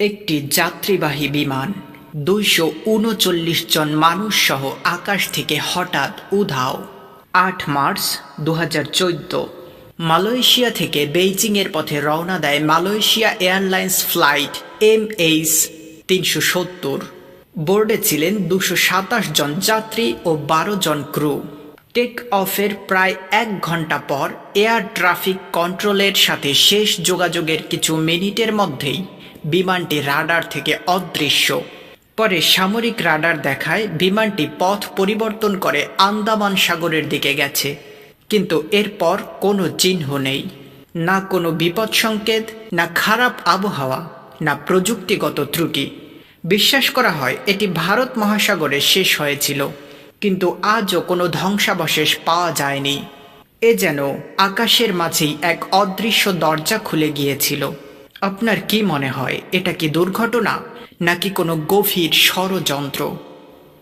একটি যাত্রীবাহী বিমান, দুইশো উনচল্লিশ জন মানুষ সহ আকাশ থেকে হঠাৎ উধাও। আট মার্চ দু হাজার চোদ্দ, মালয়েশিয়া থেকে বেইজিংয়ের পথে রওনা দেয় Malaysia Airlines flight M H তিনশো সত্তর। বোর্ডে ছিলেন দুশো সাতাশ জন যাত্রী ও বারো জন ক্রু। টেক অফের প্রায় এক ঘণ্টা পর এয়ার ট্রাফিক কন্ট্রোলের সাথে শেষ যোগাযোগের কিছু মিনিটের মধ্যেই বিমানটি রাডার থেকে অদৃশ্য। পরে সামরিক রাডার দেখায় বিমানটি পথ পরিবর্তন করে আন্দামান সাগরের দিকে গেছে। কিন্তু এরপর কোনো চিহ্ন নেই। না কোনো বিপদ সংকেত, না খারাপ আবহাওয়া, না প্রযুক্তিগত ত্রুটি। বিশ্বাস করা হয় এটি ভারত মহাসাগরে শেষ হয়েছিল। কিন্তু আজও কোনো ধ্বংসাবশেষ পাওয়া যায়নি। এ যেন আকাশের মাঝেই এক অদৃশ্য দরজা খুলে গিয়েছিল। আপনার কি মনে হয় এটা কি দুর্ঘটনা নাকি কোনো গভীর ষড়যন্ত্র?